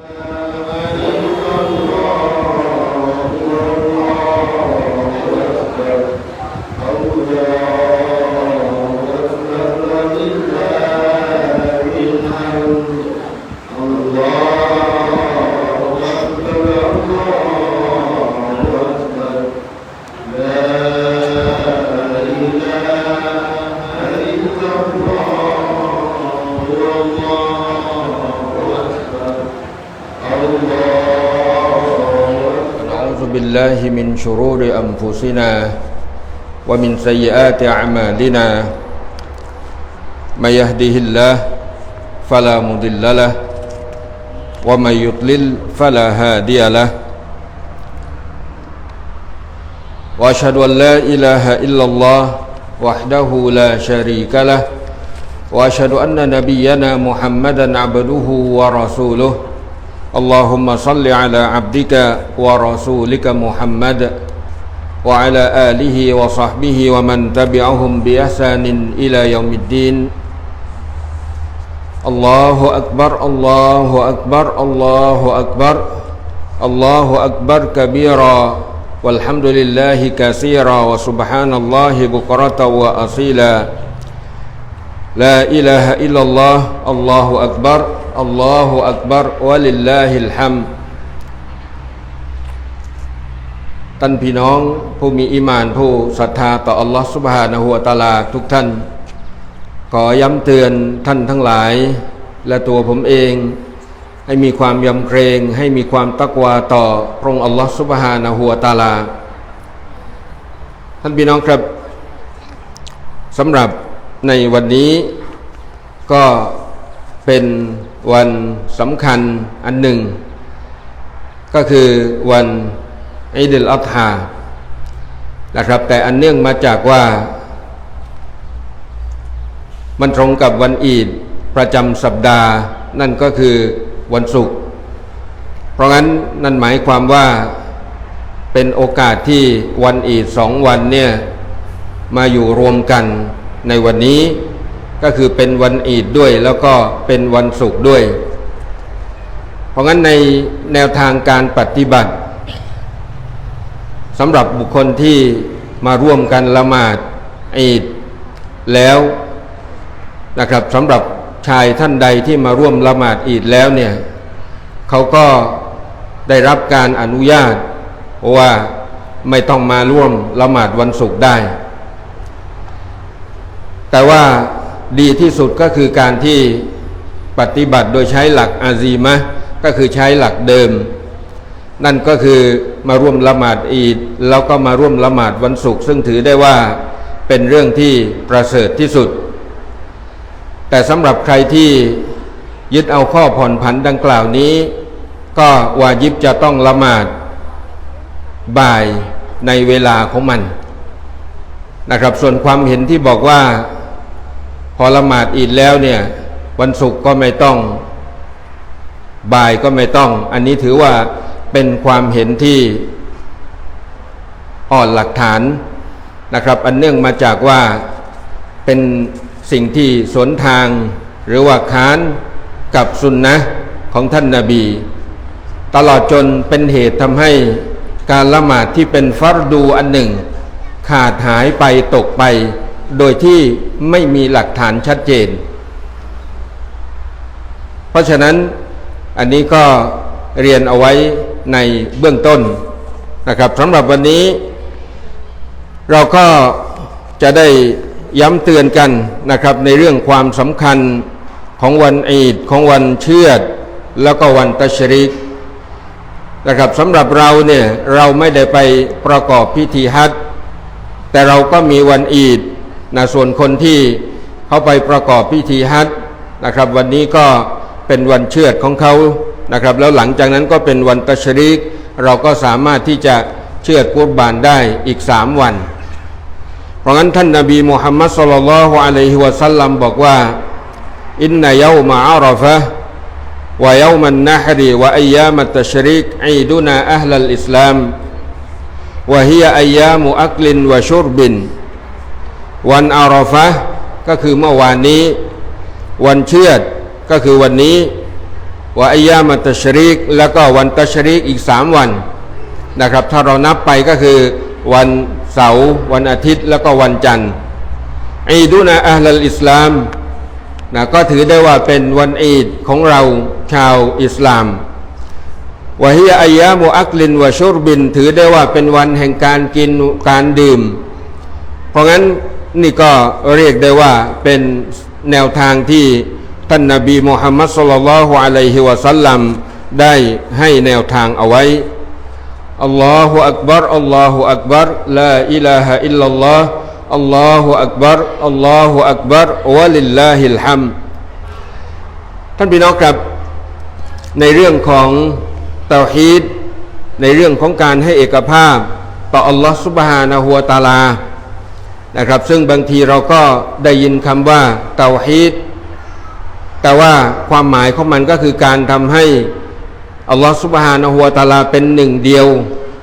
you شرور أنفسنا ومن سيئات أعمالنا من يهده الله فلا مضل له ومن يضلل فلا هادي له وأشهد أن لا إله إلا الله وحده لا شريك له وأشهد أن نبينا محمدا عبده ورسوله اللهم صل على عبدك ورسولك محمد وعلى آله وصحبه ومن تبعهم بإحسان إلى يوم الدين. الله أكبر الله أكبر الله أكبر الله أكبر كبيرا والحمد لله كثيرا وسبحان الله بكرة وأصيلا. لا إله إلا الله الله أكبر. อัลลอฮฺอักบาร์วะลิลลาฮิลฮัมท่านพี่น้องผู้มีอิมานผู้ศรัทธาต่ออัลลอฮฺสุบฮานะหัวตาลาทุกท่าน ขอย้ำเตือนท่านทั้งหลาย และตัวผมเอง ให้มีความยำเกรง ให้มีความตักวาต่อพระองค์อัลลอฮฺสุบฮานะหัวตาลา ท่านพี่น้องครับสำหรับในวันนี้ก็เป็น วันสำคัญอันหนึ่ง ก็คือวันอิดลอัฮานะครับ แต่อันเนื่องมาจากว่า มันตรงกับวันอีดประจำสัปดาห์นั่นก็คือวันศุกร์เพราะงั้นนั่นหมายความว่าเป็นโอกาสที่วันอีดสองวันเนี่ยมาอยู่รวมกันในวันนี้ ก็คือเป็นวันอีดด้วยแล้วก็เป็นวันศุกร์ด้วย เพราะงั้นในแนวทางการปฏิบัติสำหรับบุคคลที่มาร่วมกันละหมาดอีดแล้วนะครับสำหรับชายท่านใดที่มาร่วมละหมาดอีดแล้วเนี่ยเขาก็ได้รับการอนุญาตว่าไม่ต้องมาร่วมละหมาดวันศุกร์ได้ แต่ว่า ดีที่สุดก็คือการที่ปฏิบัติโดยใช้หลักอาซีมะก็คือใช้หลักเดิม นั่นก็คือมาร่วมละหมาดอีดแล้วก็มาร่วมละหมาดวันศุกร์ซึ่งถือได้ว่าเป็นเรื่องที่ประเสริฐที่สุด แต่สำหรับใครที่ยึดเอาข้อผ่อนผันดังกล่าวนี้ ก็วายิบจะต้องละหมาดบ่ายในเวลาของมันนะครับ ส่วนความเห็นที่บอกว่า พอละหมาดอีดแล้วเนี่ย วันศุกร์ก็ไม่ต้อง บ่ายก็ไม่ต้อง อันนี้ถือว่าเป็นความเห็นที่อ่อนหลักฐานนะครับ อันเนื่องมาจากว่าเป็นสิ่งที่สวนทาง หรือว่าค้านกับสุนนะของท่านนาบี ตลอดจนเป็นเหตุทำให้การละหมาดที่เป็นฟัรดูอันหนึ่ง ขาดหายไปตกไป โดยที่ไม่มีหลักฐานชัดเจน เพราะฉะนั้นอันนี้ก็เรียนเอาไว้ในเบื้องต้นนะครับสำหรับวันนี้ เราก็จะได้ย้ำเตือนกันนะครับในเรื่องความสำคัญของวันอีดของวันเชื่อด แล้วก็วันตัชริกนะครับสำหรับเราเนี่ยเราไม่ได้ไปประกอบพิธีฮัจแต่เราก็มีวันอีด นะส่วนคนที่เขาไปประกอบพิธีฮัตนะครับ วันนี้ก็เป็นวันเชือดของเขานะครับ แล้วหลังจากนั้นก็เป็นวันตัชริก เราก็สามารถที่จะเชือดกุบานได้อีกสามวัน เพราะงั้นท่านนาบีมุฮัมมัดสุลลัลฮุอะลัยฮิวะสัลลัมบอกว่าอินนายาวมาอารฟะวายามันนะฮรีวะอียามัตตชริกอีดุนาอัลลอิสลามวะฮียอียามุอักลินวะชุรบิน วันอาฟะก็คือเมื่อวานนี้ วันเชือดก็คือวันนี้วะอัยามัตชริก แล้วก็วันตัชริกอีกสามวันนะครับ ถ้าเรานับไปก็คือวันเสาร์วันอาทิตย์แล้วก็วันจันทร์อีดุนาอัลลอิสลามนะก็ถือได้ว่าเป็นวันอีดของเราชาวอิสลามวะฮิยาอัยยามุอักลินวะชุรบิน ถือได้ว่าเป็นวันแห่งการกินการดื่ม เพราะงั้น นี่ก็เรียกได้ว่าเป็นแนวทางที่ท่านนบีมุฮัมมัดสุลลัลฮุอะลัยฮิวะสัลลัมได้ให้แนวทางเอาไว้อัลลอฮฺอักบารอัลลอฮฺอักบารลาอิลาฮะอิลลัลลอฮฺอัลลอฮฺอักบารอัลลอฮฺอักบารวะลิลลาฮิลฮัมท่านพี่น้องครับ ในเรื่องของเตาฮีดในเรื่องของการให้เอกภาพ ต่ออัลลอฮฺสุบฮานะฮูวตาลา นะครับ ซึ่งบางทีเราก็ได้ยินคำว่าเตาฮีดแต่ว่าความหมายของมันก็คือการทำให้อัลลอฮฺสุบฮานะฮูวะตาลาเป็นหนึ่งเดียว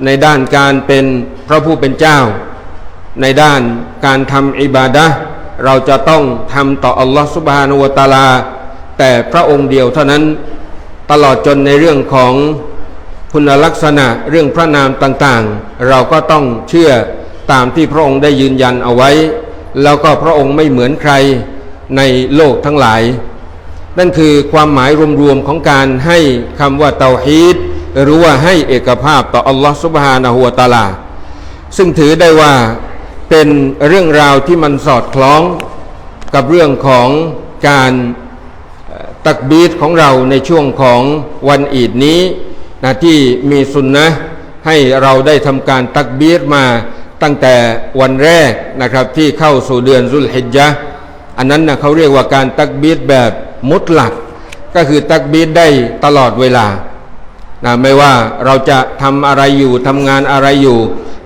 ในด้านการเป็นพระผู้เป็นเจ้า ในด้านการทำอิบาดะเราจะต้องทำต่ออัลลอฮฺสุบฮานะฮูวะตาลา แต่พระองค์เดียวเท่านั้นตลอดจนในเรื่องของคุณลักษณะเรื่องพระนามต่างๆ เราก็ต้องเชื่อ ตามที่พระองค์ได้ยืนยันเอาไว้ แล้วก็พระองค์ไม่เหมือนใครในโลกทั้งหลาย นั่นคือความหมายรวมๆของการให้คำว่าเตาฮีดหรือว่าให้เอกภาพต่ออัลลอฮฺสุบฮานะฮูวตาลา ซึ่งถือได้ว่าเป็นเรื่องราวที่มันสอดคล้องกับเรื่องของการตักบีดของเราในช่วงของวันอีดนี้นะที่มีสุนนะให้เราได้ทำการตักบีดมา ตั้งแต่วันแรกนะครับที่เข้าสู่เดือนรุลฮิจญะอันนั้นนะเขาเรียกว่าการตักบีดแบบมุตลัก ก็คือตักบีดได้ตลอดเวลานะไม่ว่าเราจะทำอะไรอยู่ทำงานอะไรอยู่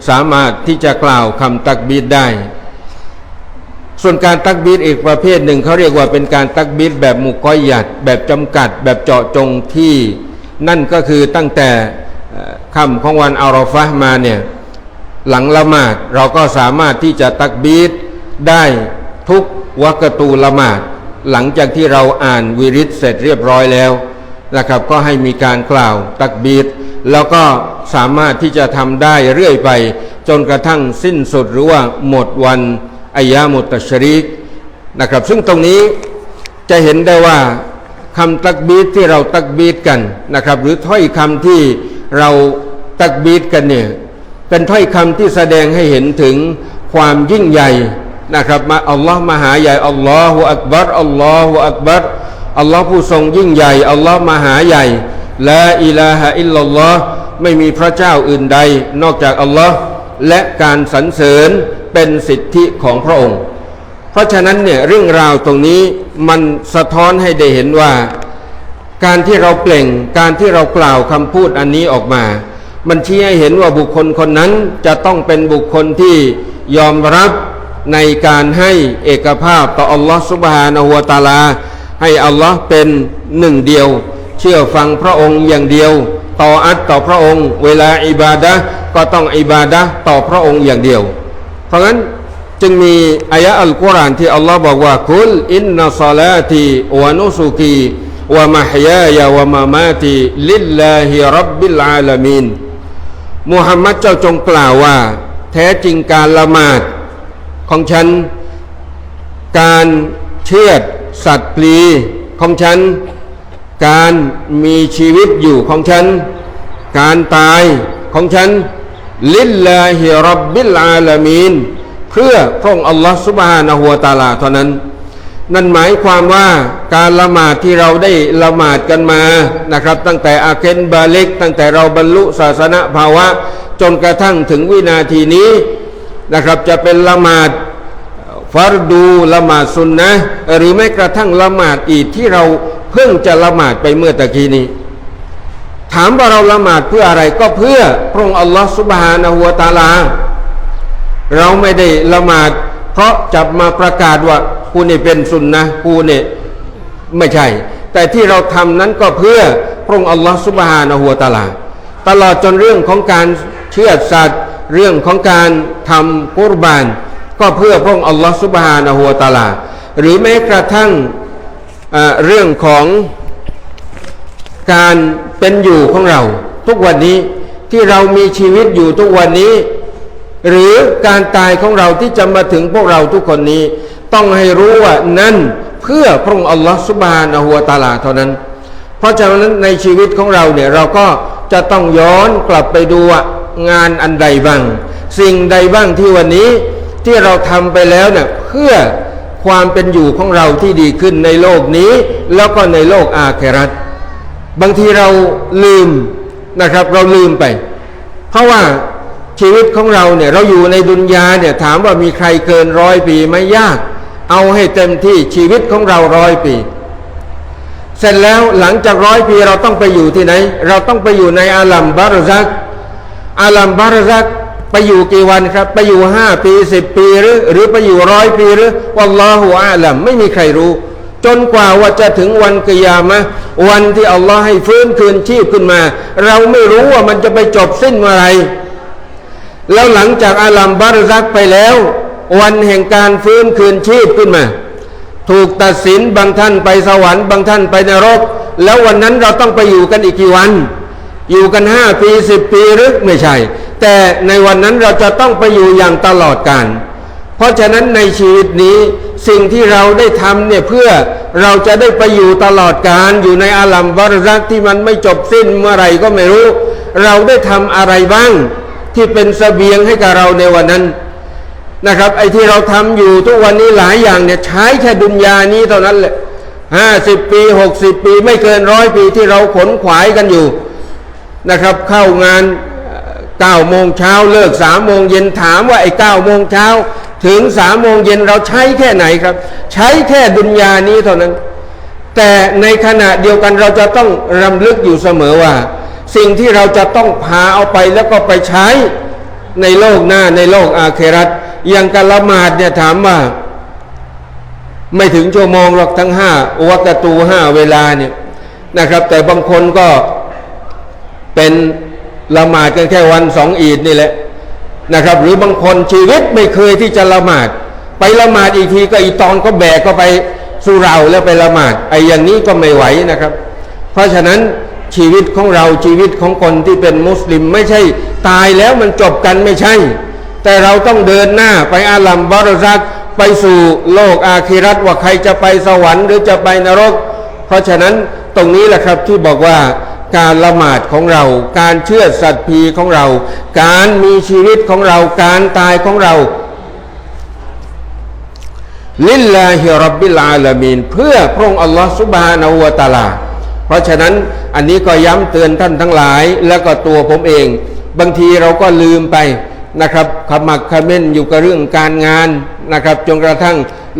สามารถที่จะกล่าวคำตักบีดได้ ส่วนการตักบีดอีกประเภทหนึ่งเขาเรียกว่าเป็นการตักบีดแบบมุกอยหยัด แบบจำกัด แบบเจาะจงที่ นั่นก็คือตั้งแต่ค่ำของวันอารอฟะมาเนี่ย หลังละหมาดเราก็สามารถที่จะตักบีดได้ทุกวักตูละหมาด หลังจากที่เราอ่านวิริตเสร็จเรียบร้อยแล้วนะครับ ก็ให้มีการกล่าวตักบีดแล้วก็สามารถที่จะทำได้เรื่อยไป จนกระทั่งสิ้นสุดหรือว่าหมดวันอายามุตชริกนะครับ ซึ่งตรงนี้จะเห็นได้ว่าคำตักบีดที่เราตักบีดกันนะครับ หรือถ้อยคำที่เราตักบีดกันเนี่ย เป็นถ้อยคำที่แสดงให้เห็นถึงความยิ่งใหญ่นะครับมาอัลลอฮ์มหาใหญ่อัลลอฮฺอักบัรอัลลอฮฺอักบัรอัลลอฮ์ผู้ทรงยิ่งใหญ่อัลลอฮ์มหาใหญ่ละอิลาฮะอิลลัลลอฮ์ไม่มีพระเจ้าอื่นใด นอกจากอัลลอฮ์และการสรรเสริญเป็นสิทธิของพระองค์ เพราะฉะนั้นเนี่ยเรื่องราวตรงนี้มันสะท้อนให้ได้เห็นว่า การที่เราเปล่งการที่เรากล่าวคำพูดอันนี้ออกมา มันชี้ให้เห็นว่าบุคคลคนนั้นจะต้องเป็นบุคคลที่ยอมรับในการให้เอกภาพต่ออัลลอฮฺสุบฮานะฮูวตาลา ให้อัลลอฮ์เป็นหนึ่งเดียว เชื่อฟังพระองค์อย่างเดียวต่ออัดต่อพระองค์ เวลาอิบาดะก็ต้องอิบาดะต่อพระองค์อย่างเดียว เพราะงั้นจึงมีอายะอัลกุรอานที่อัลลอฮ์บอกว่าคุลอินนัสลาตีวะนุสุกีวะมะฮยายาวะมามาติลิลลาฮิรับบิลอาลามีน มุฮัมมัดเจ้าจงกล่าวว่า แท้จริงการละหมาดของฉัน การเชือดสัตว์ปลีของฉัน การมีชีวิตอยู่ของฉัน การตายของฉัน ลิลลาฮิรับบิลอาลามีน เพื่อพระองค์อัลลอฮฺสุบฮานะฮัวตาลาเท่านั้น นั่นหมายความว่าการละหมาดที่เราได้ละหมาดกันมานะครับ ตั้งแต่อาเคนบาเล็กตั้งแต่เราบรรลุศาสนาภาวะ จนกระทั่งถึงวินาทีนี้นะครับ จะเป็นละหมาดฟารดูละหมาดสุนนะหรือแม้กระทั่งละหมาดอีดที่เราเพิ่งจะละหมาดไปเมื่อตะกี้นี้ ถามว่าเราละหมาดเพื่ออะไรก็เพื่อพระองค์อัลลอฮฺสุบฮานะฮัวตาลา เราไม่ได้ละหมาด เพราะจับมาประกาศว่า กูนี่เป็นสุนนะกูเนี่ยไม่ใช่ แต่ที่เราทำนั้นก็เพื่อพระองค์อัลลอฮฺสุบฮานะฮัวตาลา ตลอดจนเรื่องของการเชื่อสัตว์เรื่องของการทำกุรบาน ก็เพื่อพระองค์อัลลอฮฺสุบฮานะฮัวตาลา หรือแม้กระทั่งเรื่องของการเป็นอยู่ของเรา ทุกวันนี้ที่เรามีชีวิตอยู่ทุกวันนี้ หรือการตายของเราที่จะมาถึงพวกเราทุกคนนี้ ต้องให้รู้ว่านั่นเพื่อพระองค์อัลลอฮฺสุบฮานะฮูวตาลาเท่านั้น เพราะฉะนั้นในชีวิตของเราเนี่ยเราก็จะต้องย้อนกลับไปดูงานอันใดบ้าง สิ่งใดบ้างที่วันนี้ที่เราทำไปแล้วเนี่ยเพื่อความเป็นอยู่ของเราที่ดีขึ้นในโลกนี้ แล้วก็ในโลกอาเครัตบางทีเราลืมนะครับ เราลืมไป เพราะว่าชีวิตของเราเนี่ยเราอยู่ในดุนยาเนี่ยถามว่ามีใครเกินร้อยปีไหม่ยาก เอาให้เต็มที่ชีวิตของเราร้อยปี เสร็จแล้วหลังจากร้อยปีเราต้องไปอยู่ที่ไหน เราต้องไปอยู่ในอาลัมบารซักอาลัมบารซักไปอยู่กี่วันครับ ไปอยู่ห้าปีสิบปีหรือ หรือไปอยู่ร้อยปีหรือวัลลอฮุอาลัมไม่มีใครรู้ จนกว่าว่าจะถึงวันกิยามะวันที่อัลลอฮ์ให้ฟื้นคืนชีพขึ้นมา เราไม่รู้ว่ามันจะไปจบสิ้นเมื่อไรแล้วหลังจากอาลัมบารซักไปแล้ว วันแห่งการฟื้นคืนชีพขึ้นมา ถูกตัดสินบางท่านไปสวรรค์บางท่านไปนรก แล้ววันนั้นเราต้องไปอยู่กันอีกกี่วัน อยู่กันห้าปีสิบปีหรือไม่ใช่ แต่ในวันนั้นเราจะต้องไปอยู่อย่างตลอดกาลเพราะฉะนั้นในชีวิตนี้สิ่งที่เราได้ทำเนี่ยเพื่อเราจะได้ไปอยู่ตลอดกาลอยู่ในอาลัมบารซักที่มันไม่จบสิ้นเมื่อไรก็ไม่รู้ เราได้ทำอะไรบ้างที่เป็นเสบียงให้กับเราในวันนั้น นะครับไอ้ที่เราทำอยู่ทุกวันนี้หลายอย่างเนี่ยใช้แค่ดุนยานี้เท่านั้นแหละห้าสิบปีหกสิบปีไม่เกินร้อยปีที่เราขนขวายกันอยู่นะครับ เข้างานเก้าโมงเช้าเลิกสามโมงเย็นถามว่าไอ้เก้าโมงเช้าถึงสามโมงเย็นเราใช้แค่ไหนครับ ใช้แค่ดุนยานี้เท่านั้น แต่ในขณะเดียวกันเราจะต้องรำลึกอยู่เสมอว่า สิ่งที่เราจะต้องพาเอาไปแล้วก็ไปใช้ในโลกหน้าในโลกอาเครัต อย่างการละหมาดเนี่ยถามว่า ไม่ถึงชั่วโมงหรอกทั้งห้าวักตูห้าเวลาเนี่ยนะครับ แต่บางคนก็เป็นละหมาดกันแค่วันสองอีดนี่แหละนะครับ หรือบางคนชีวิตไม่เคยที่จะละหมาด ไปละหมาดอีกทีก็อีตอนก็แบกก็ไปสุเราแล้วไปละหมาดไอ้อย่างนี้ก็ไม่ไหวนะครับ เพราะฉะนั้นชีวิตของเราชีวิตของคนที่เป็นมุสลิม ไม่ใช่ตายแล้วมันจบกันไม่ใช่ แต่เราต้องเดินหน้าไปอาลัมบารซักไปสู่โลกอาคิรัตว่าใครจะไปสวรรค์หรือจะไปนรก เพราะฉะนั้นตรงนี้แหละครับที่บอกว่าการละหมาดของเรา การเชื่อสัตย์พีของเรา การมีชีวิตของเรา การตายของเรา ลิลลาฮิรับบิลาลามีนเพื่อพระองค์อัลลอฮฺสุบฮานาวะตะอาลา เพราะฉะนั้นอันนี้ก็ย้ำเตือนท่านทั้งหลาย แล้วก็ตัวผมเอง บางทีเราก็ลืมไป นะครับขมักขม้นอยู่กับเรื่องการงานนะครับจนกระทั่ง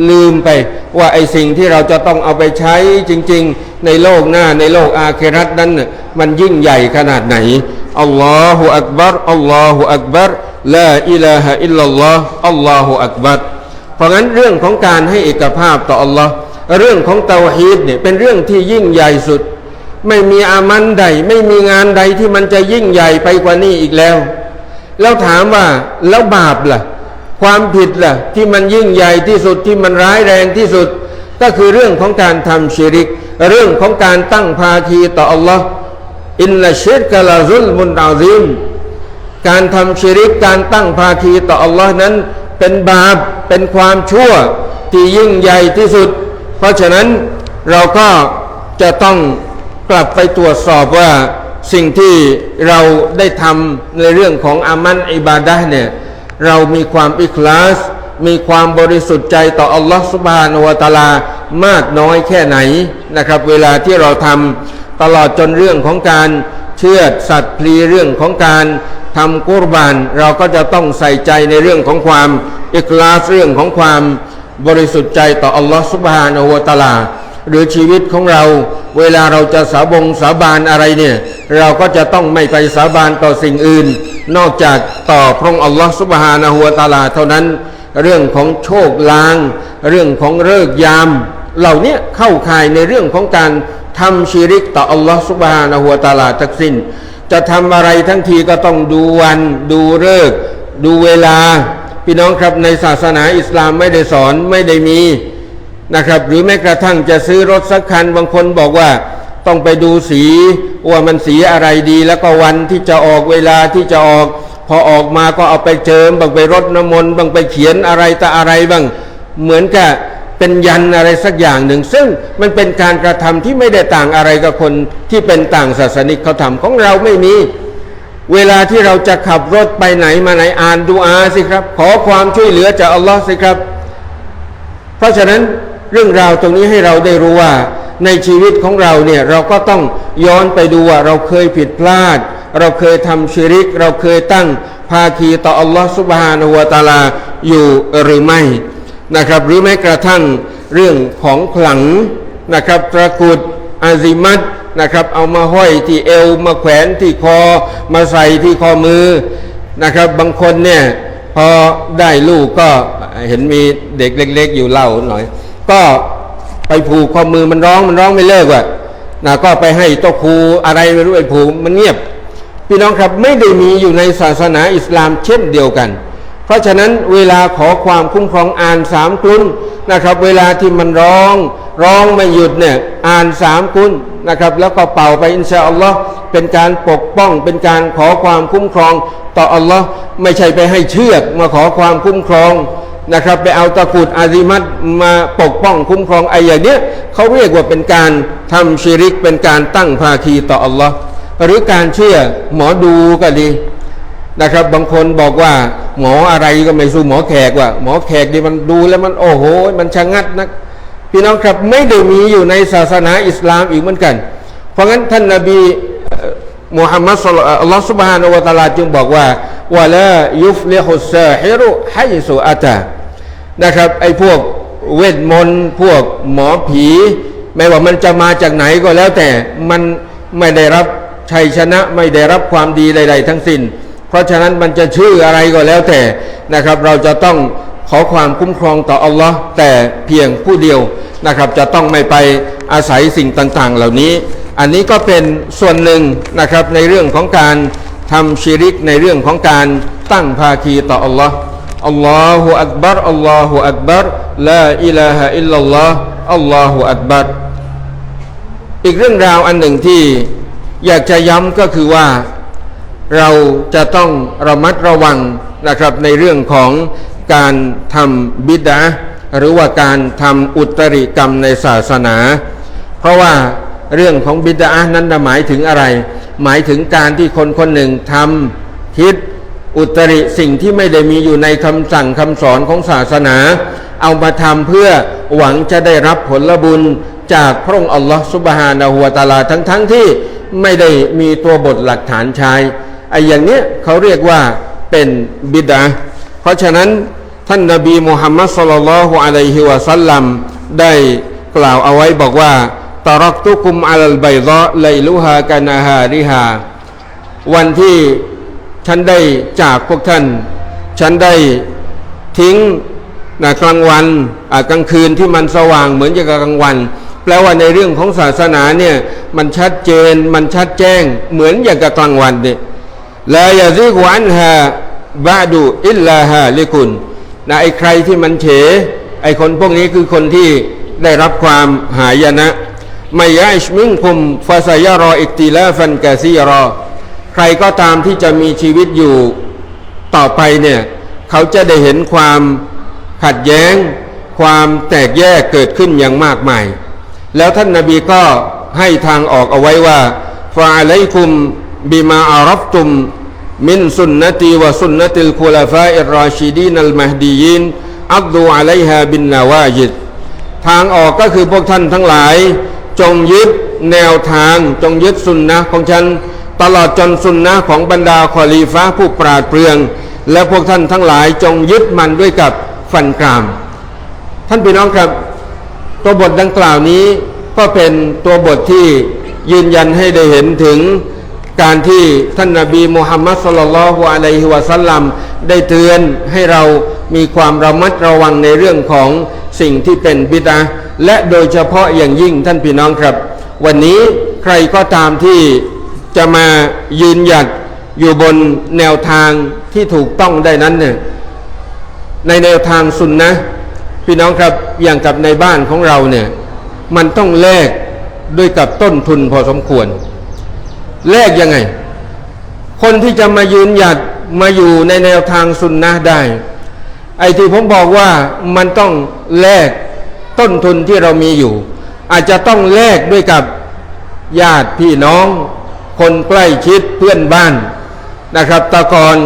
ลืมไปว่าไอสิ่งที่เราจะต้องเอาไปใช้จริง ๆ ในโลกหน้าในโลกอาเครัตนั้นมันยิ่งใหญ่ขนาดไหนอัลลอฮฺอักบัรอัลลอฮฺอักบัรลาอิลาฮะอิลลัลลอฮฺอัลลอฮฺอักบัรเพราะงั้นเรื่องของการให้เอกภาพต่ออัลลอฮ์เรื่องของเตาฮีดเนี่ยเป็นเรื่องที่ยิ่งใหญ่สุด ไม่มีอามันใด ไม่มีงานใดที่มันจะยิ่งใหญ่ไปกว่านี้อีกแล้ว แล้วถามว่าแล้วบาปล่ะ ความผิดล่ะ ที่มันยิ่งใหญ่ที่สุดที่มันร้ายแรงที่สุด ก็คือเรื่องของการทำชิริก เรื่องของการตั้งภาคีต่ออัลลอฮ์อินละชิรกะลาซุลมุนอาซิมการทำชิริกการตั้งภาคีต่ออัลลอฮ์นั้น เป็นบาปเป็นความชั่วที่ยิ่งใหญ่ที่สุด เพราะฉะนั้นเราก็จะต้องกลับไปตรวจสอบว่า สิ่งที่เราได้ทำในเรื่องของอามันอิบาดะเนี่ยเรามีความอิคลาส มีความบริสุทธิ์ใจต่ออัลลอฮฺสุบฮานวะตาลามากน้อยแค่ไหนนะครับ เวลาที่เราทำตลอดจนเรื่องของการเชื่อสัตว์พลีเรื่องของการทำกุรบาน เราก็จะต้องใส่ใจในเรื่องของความอิคลาสเรื่องของความบริสุทธิ์ใจต่ออัลลอฮฺสุบฮานวะตาลา หรือชีวิตของเรา เวลาเราจะสาบงสาบานอะไรเนี่ย เราก็จะต้องไม่ไปสาบานต่อสิ่งอื่น นอกจากต่อพระองค์อัลลอฮฺสุบฮานะฮูวะตาลาเท่านั้น เรื่องของโชคลาง เรื่องของเลิกยาม เหล่านี้เข้าข่ายในเรื่องของการทำชีริกต่ออัลลอฮฺสุบฮานะฮูวะตาลาทั้งสิ้นจะทำอะไรทั้งทีก็ต้องดูวันดูเลิกดูเวลา พี่น้องครับในศาสนาอิสลามไม่ได้สอนไม่ได้มี นะครับหรือแม้กระทั่งจะซื้อรถสักคันบางคนบอกว่าต้องไปดูสีว่ามันสีอะไรดี แล้วก็วันที่จะออกเวลาที่จะออก พอออกมาก็เอาไปเจิมบางไปรดน้ำมนต์บางไปเขียนอะไรแต่อะไรบ้างเหมือนกับเป็นยันอะไรสักอย่างหนึ่ง ซึ่งมันเป็นการกระทำที่ไม่ได้ต่างอะไรกับคนที่เป็นต่างศาสนิกเขาทำของเราไม่มี เวลาที่เราจะขับรถไปไหนมาไหนอ่านดูอาสิครับ ขอความช่วยเหลือจากอัลลอฮ์สิครับ เพราะฉะนั้น เรื่องราวตรงนี้ให้เราได้รู้ว่า ในชีวิตของเราเนี่ยเราก็ต้องย้อนไปดูว่าเราเคยผิดพลาด เราเคยทำชิริก เราเคยตั้งภาคีต่ออัลลอฮ์สุบฮานาหัวตาลาอยู่หรือไม่นะครับ หรือแม้กระทั่งเรื่องของขลังนะครับตะกรุดอาซิมัตนะครับ เอามาห้อยที่เอวมาแขวนที่คอ มาใส่ที่ข้อมือนะครับ บางคนเนี่ยพอได้ลูกก็เห็นมีเด็กเล็ก ๆ อยู่เล่าหน่อย ก็ไปผูกข้อมือมันร้องมันร้องไม่เลิกว่ะนะก็ไปให้เจ้าครูอะไรไม่รู้ไอ้ผูกมันเงียบ พี่น้องครับไม่ได้มีอยู่ในศาสนาอิสลามเช่นเดียวกัน เพราะฉะนั้นเวลาขอความคุ้มครองอ่านสามกุลนะครับ เวลาที่มันร้อง ร้องไม่หยุดเนี่ยอ่านสามกุลนะครับ แล้วก็เป่าไปอินชาอัลลอฮ์เป็นการปกป้องเป็นการขอความคุ้มครองต่ออัลลอฮ์ไม่ใช่ไปให้เชือกมาขอความคุ้มครอง นะครับไปเอาตะกรุดอาซิมัตมาปกป้องคุ้มครองไอ้อย่างเนี้ยเขาเรียกว่าเป็นการทำชิริกเป็นการตั้งภาคีต่ออัลลอฮ์หรือการเชื่อหมอดูก็ดีนะครับ บางคนบอกว่า หมออะไรก็ไม่สู้หมอแขกว่า หมอแขกนี่มันดูแล้วมันโอ้โห มันชะงัดนักพี่น้องครับไม่ได้มีอยู่ในศาสนาอิสลามอีกเหมือนกัน เพราะงั้นท่านนบีมุฮัมมัดสุลอัลลอฮฺสุบฮานาวะตะลาจึงบอกว่าวะลายุฟลิฮุสซาฮิรุฮัยสุอาตา นะครับไอ้พวกเวทมนต์พวกหมอผี ไม่ว่ามันจะมาจากไหนก็แล้วแต่มันไม่ได้รับชัยชนะไม่ได้รับความดีใด ๆ ทั้งสิ้น เพราะฉะนั้นมันจะชื่ออะไรก็แล้วแต่นะครับ เราจะต้องขอความคุ้มครองต่ออัลลอฮ์แต่เพียงผู้เดียวนะครับ จะต้องไม่ไปอาศัยสิ่งต่างๆ เหล่านี้ อันนี้ก็เป็นส่วนหนึ่งนะครับในเรื่องของการทำชิริกในเรื่องของการตั้งภาคีต่ออัลลอฮ์ อัลลอฮฺอักบัรอัลลอฮฺอักบัรลาอิลาฮะอิลลัลลอฮ์อัลลอฮฺอักบัรอีกเรื่องราวอันหนึ่งที่อยากจะย้ำก็คือว่า เราจะต้องระมัดระวังนะครับในเรื่องของการทำบิดาหรือว่าการทำอุตริกรรมในศาสนา เพราะว่าเรื่องของบิดานั้นหมายถึงอะไร หมายถึงการที่คนคนหนึ่งทำคิด อุตริสิ่งที่ไม่ได้มีอยู่ในคำสั่งคำสอนของศาสนา เอามาทำเพื่อหวังจะได้รับผลบุญจากพระองค์อัลลอฮฺสุบฮานะฮุวาตาลาทั้งๆทที่ไม่ได้มีตัวบทหลักฐานใช้ไอ้อย่างเนี้ยเขาเรียกว่าเป็นบิดาเพราะฉะนั้นท่านนบีมุฮัมมัดสุลลัลฮุอะลัยฮิวะสัลลัมได้กล่าวเอาไว้บอกว่าตรักตุกุมอัลไบดะไลลุฮากานาฮาริฮาวันที่ ฉันได้จากพวกท่าน ฉันได้ทิ้งนะกลางวันกลางคืนที่มันสว่างเหมือนกับกลางวัน แปลว่าในเรื่องของศาสนาเนี่ยมันชัดเจนมันชัดแจ้งเหมือนอย่างกับกลางวันเนี่ยลายาซิกวันฮาบาดูอิลลาฮาลิกุนนะไอ้ใครที่มันเฉไอ้คนพวกนี้คือคนที่ได้รับความหายนะไม่ยาชมิงคุมฟาซายารออิกติลาฟันกาซีรอ รก็ตามที่จะมีชีวิตอยู่ต่อไปเนี่ยเขาจะได้เห็นความขัดแย้ง ความแตกแยกเกิดขึ้นอย่างมากมาย แล้วท่านนาบีก็ให้ทางออกเอาไว้ว่าฟาอะไลคุมบิมาอารับตุม มินสุนนตีวะสุนนติลคุลาฟาอิรราชิดีนัลมหดียินอักดูอะไลฮาบินนาวาจิดทางออกก็คือพวกท่านทั้งหลาย จงยึดแนวทางจงยึดสุนนะของฉัน ตลอดจนสุนนะของบรรดาคอลีฟ้าผู้ปราดเปรื่อง และพวกท่านทั้งหลายจงยึดมันด้วยกับฟันกราม ท่านพี่น้องครับ ตัวบทดังกล่าวนี้ก็เป็นตัวบทที่ยืนยันให้ได้เห็นถึงการที่ท่านนาบีมุฮัมมัดสุลลัลฮุอะลัยฮิวะสัลลัมได้เตือนให้เรามีความระมัดระวังในเรื่องของสิ่งที่เป็นบิดาและโดยเฉพาะอย่างยิ่งท่านพี่น้องครับ วันนี้ใครก็ตามที่ จะมายืนหยัดอยู่บนแนวทางที่ถูกต้องได้นั้นเนี่ยในแนวทางสุนนะพี่น้องครับอย่างกับในบ้านของเราเนี่ยมันต้องแลกด้วยกับต้นทุนพอสมควร แลกยังไง คนที่จะมายืนหยัดมาอยู่ในแนวทางสุนนะได้ ไอ้ที่ผมบอกว่ามันต้องแลกต้นทุนที่เรามีอยู่ อาจจะต้องแลกด้วยกับญาติพี่น้อง คนใกล้ชิดเพื่อนบ้านนะครับตะกอน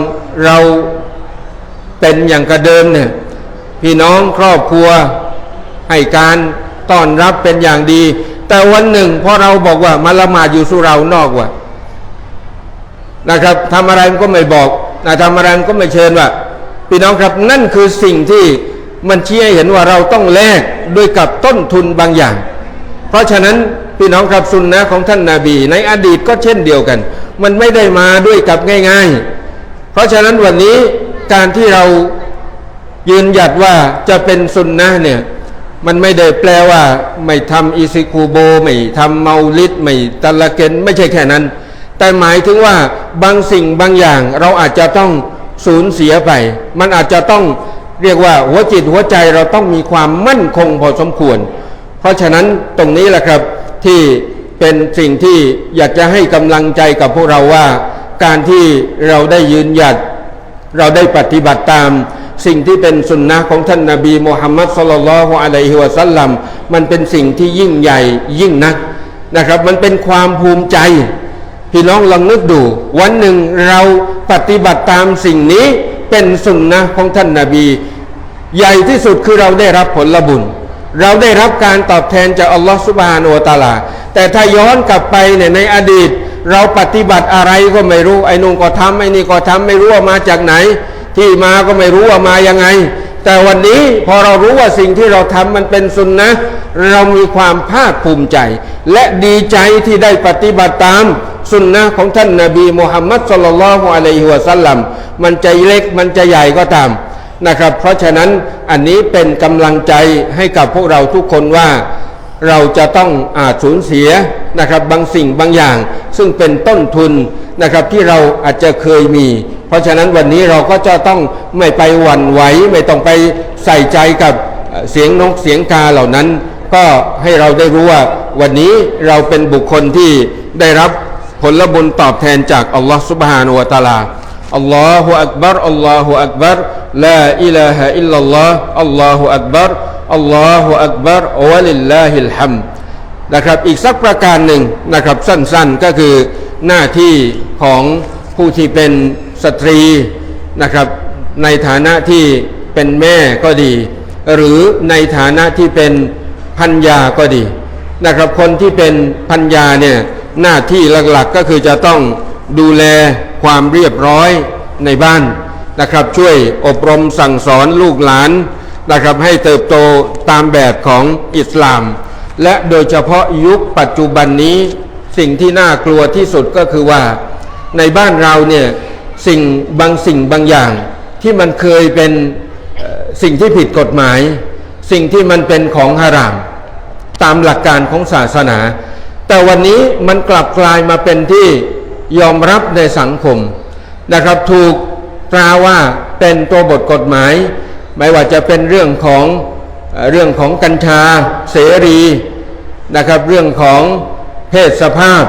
เราเป็นอย่างกระเดิมเนี่ยพี่น้องครอบครัวให้การต้อนรับเป็นอย่างดี แต่วันหนึ่งพอเราบอกว่ามาละหมาดอยู่สุเรานอกว่ะนะครับทำอะไรมันก็ไม่บอกนะทำอะไรมันก็ไม่เชิญว่าพี่น้องครับนั่นคือสิ่งที่มันชี้ให้เห็นว่าเราต้องแลกด้วยกับต้นทุนบางอย่าง เพราะฉะนั้น พี่น้องครับสุนนะของท่านนาบี ในอดีตก็เช่นเดียวกัน มันไม่ได้มาด้วยกับง่าย ๆ เพราะฉะนั้นวันนี้การที่เรายืนหยัดว่าจะเป็นสุนนะเนี่ยมันไม่ได้แปลว่า ไม่ทำอิซิคูโบ ไม่ทำเมาลิดไม่ตะละเกนไม่ใช่แค่นั้น แต่หมายถึงว่าบางสิ่งบางอย่างเราอาจจะต้องสูญเสียไป มันอาจจะต้องเรียกว่าหัวจิตหัวใจเราต้องมีความมั่นคงพอสมควร เพราะฉะนั้นตรงนี้แหละครับ ที่เป็นสิ่งที่อยากจะให้กำลังใจกับพวกเราว่า การที่เราได้ยืนหยัด เราได้ปฏิบัติตาม สิ่งที่เป็นสุนนะของท่านนาบีมุฮัมมัดสุลลัลฮุอะลัยฮิวะสัลลัมมันเป็นสิ่งที่ยิ่งใหญ่ยิ่งนักนะครับ มันเป็นความภูมิใจ พี่น้องลองนึกดู วันหนึ่งเราปฏิบัติตามสิ่งนี้เป็นสุนนะของท่านนาบี ใหญ่ที่สุดคือเราได้รับผลบุญ เราได้รับการตอบแทนจากอัลลอฮฺสุบฮานาอัตาลา แต่ถ้าย้อนกลับไปเนี่ยในอดีต เราปฏิบัติอะไรก็ไม่รู้ ไอ้นุ่งก็ทำไอ้นี่ก็ทำไม่รู้ว่ามาจากไหน ที่มาก็ไม่รู้ว่ามายังไง แต่วันนี้พอเรารู้ว่าสิ่งที่เราทำมันเป็นสุนนะเรามีความภาคภูมิใจ และดีใจที่ได้ปฏิบัติตามสุนนะของท่านนาบีมุฮัมมัดสุลลัลฮุอะลัยฮิวะสัลลัมมันจะเล็กมันจะใหญ่ก็ตาม นะครับ เพราะฉะนั้นอันนี้เป็นกำลังใจให้กับพวกเราทุกคนว่าเราจะต้องอาจสูญเสียนะครับบางสิ่งบางอย่าง ซึ่งเป็นต้นทุนนะครับที่เราอาจจะเคยมี เพราะฉะนั้นวันนี้เราก็จะต้องไม่ไปหวั่นไหวไม่ต้องไปใส่ใจกับเสียงนกเสียงกาเหล่านั้น ก็ให้เราได้รู้ว่า วันนี้เราเป็นบุคคลที่ได้รับผลบุญตอบแทนจากอัลลอฮฺสุบฮานาอัตาลา อัลลอฮฺอักบารอัลลอฮฺอักบารลาอิลาฮะอิลลัลลอฮฺอัลลอฮฺอักบารอัลลอฮฺอักบารวะลิลลาฮิลฮัมนะครับอีกสักประการหนึ่งนะครับสั้นๆก็คือหน้าที่ของผู้ที่เป็นสตรีนะครับในฐานะที่เป็นแม่ก็ดี หรือในฐานะที่เป็นพัญญาก็ดีนะครับคนที่เป็นพัญญาเนี่ยหน้าที่หลักๆก็คือจะต้อง ดูแลความเรียบร้อยในบ้านนะครับ ช่วยอบรมสั่งสอนลูกหลานนะครับให้เติบโตตามแบบของอิสลาม และโดยเฉพาะยุคปัจจุบันนี้สิ่งที่น่ากลัวที่สุดก็คือว่า ในบ้านเราเนี่ยสิ่งบางสิ่งบางอย่าง ที่มันเคยเป็นสิ่งที่ผิดกฎหมาย สิ่งที่มันเป็นของฮาราม ตามหลักการของศาสนา แต่วันนี้มันกลับกลายมาเป็นที่ ยอมรับในสังคมนะครับถูกตราว่าเป็นตัวบทกฎหมาย ไม่ว่าจะเป็นเรื่องของเรื่องของกัญชาเสรีนะครับเรื่องของเพศสภาพ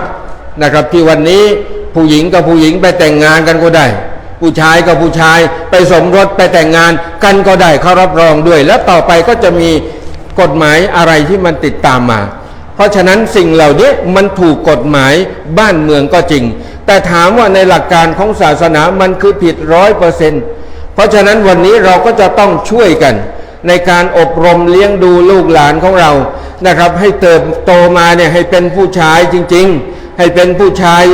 นะครับที่วันนี้ผู้หญิงกับผู้หญิงไปแต่งงานกันก็ได้ ผู้ชายกับผู้ชายไปสมรสไปแต่งงานกันก็ได้เขารับรองด้วย และต่อไปก็จะมีกฎหมายอะไรที่มันติดตามมา เพราะฉะนั้นสิ่งเหล่านี้มันถูกกฎหมายบ้านเมืองก็จริง แต่ถามว่าในหลักการของศาสนามันคือผิดร้อยเปอร์เซ็นต์เพราะฉะนั้นวันนี้เราก็จะต้องช่วยกัน ในการอบรมเลี้ยงดูลูกหลานของเรานะครับ ให้เติบโตมาเนี่ยให้เป็นผู้ชายจริง ๆ ให้เป็นผู้ชาย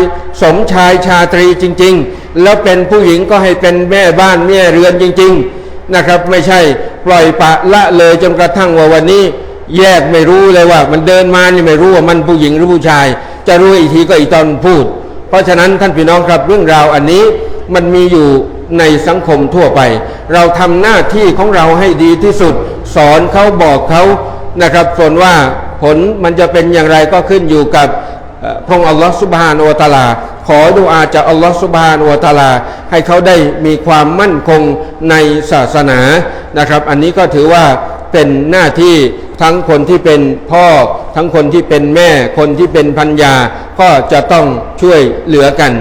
สมชายชาตรีจริง ๆ แล้วเป็นผู้หญิงก็ให้เป็นแม่บ้านแม่เรือนจริง ๆ นะครับ ไม่ใช่ปล่อยปะละเลยจนกระทั่งว่าวันนี้ แยกไม่รู้เลยว่า มันเดินมานี่ไม่รู้ว่ามันผู้หญิงหรือผู้ชาย จะรู้อีกทีก็อีกตอนพูด เพราะฉะนั้นท่านพี่น้องครับเรื่องราวอันนี้มันมีอยู่ในสังคมทั่วไป เราทำหน้าที่ของเราให้ดีที่สุด สอนเขาบอกเขานะครับส่วนว่าผลมันจะเป็นอย่างไรก็ขึ้นอยู่กับพระองค์อัลลอฮฺสุบฮานอัตาลา ขอดุอาจากอัลลอฮฺสุบฮานอัตาลา ให้เขาได้มีความมั่นคงในศาสนานะครับ อันนี้ก็ถือว่า เป็นหน้าที่ทั้งคนที่เป็นพ่อ ทั้งคนที่เป็นแม่ คนที่เป็นพัญญาก็จะต้องช่วยเหลือกัน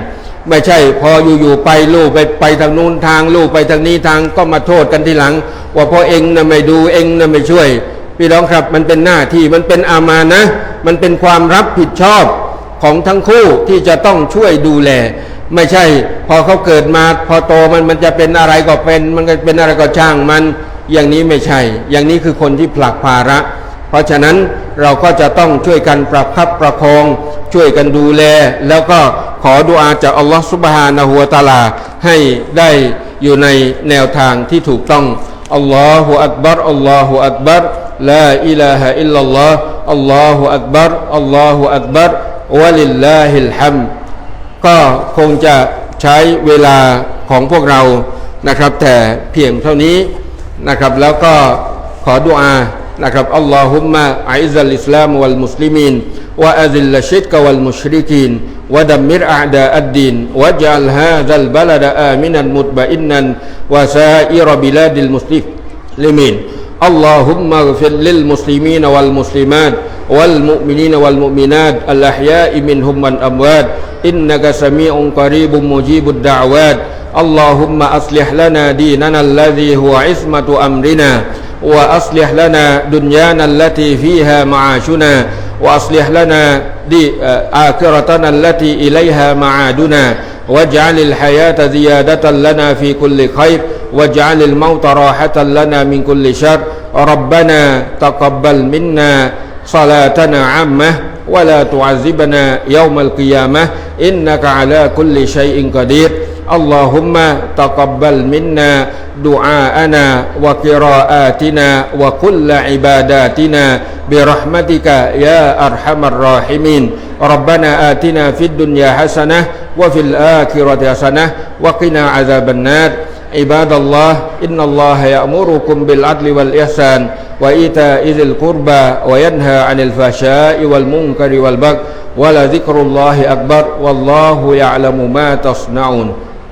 ไม่ใช่พออยู่ๆไปลูกไปไปทางนู้นทางลูกไปทางนี้ทางก็มาโทษกันทีหลัง ว่าพราะเองนะไม่ดูเองนะไม่ช่วยพี่น้องครับมันเป็นหน้าที่มันเป็นอามานะ มันเป็นความรับผิดชอบของทั้งคู่ที่จะต้องช่วยดูแล ไม่ใช่ พอเขาเกิดมาพอโตมันมันจะเป็นอะไรก็เป็น มันก็เป็นอะไรก็ช่างมัน อย่างนี้ไม่ใช่ อย่างนี้คือคนที่ผลักภาระ เพราะฉะนั้นเราก็จะต้องช่วยกันปรับคับประคอง ช่วยกันดูแล แล้วก็ขอดุอาจากอัลลอฮฺสุบฮานะฮูวะตาลาให้ได้อยู่ในแนวทางที่ถูกต้องอัลลอฮฺอักบัรอัลลอฮฺอักบัรลาอิลาฮะอิลลัลลอฮฺอัลลอฮฺอักบัรอัลลอฮฺอักบัรวะลิลลาฮิลฮัมก็คงจะใช้เวลาของพวกเรานะครับ แต่เพียงเท่านี้ นะครับ แล้วก็ขอดุอานะครับอัลลอฮุมมะอิซัลอิสลามวัลมุสลิมีนวะอัซิลชิดกวัลมุชริกีนวะดัมมิรอาดาอัดดินวะจัลฮาซัลบลดอามินันมุตบะอินนันวะซาอิรบิลาดิลมุสลิมีน اللهم اغفر للمسلمين والمسلمات والمؤمنين والمؤمنات الأحياء منهم والأموات إنك سميع قريب مجيب الدعوات اللهم أصلح لنا ديننا الذي هو عصمة أمرنا وأصلح لنا دنيانا التي فيها معاشنا وأصلح لنا دي آخرتنا التي إليها معادنا. واجعل الحياة زيادة لنا في كل خير واجعل الموت راحة لنا من كل شر. ربنا تقبل منا صلاتنا عامة ولا تعذبنا يوم القيامة. إنك على كل شيء قدير. اللهم تقبل منا دعاءنا وقراءاتنا وكل عباداتنا برحمتك يا أرحم الراحمين. ربنا آتنا في الدنيا حسنة وفي الآخرة حسنة وقنا عذاب النار. عباد الله إن الله يأمركم بالعدل والإحسان وإيتاء ذي القربى وينهى عن الفحشاء والمنكر والبغي ولذكر الله أكبر والله يعلم ما تصنعون.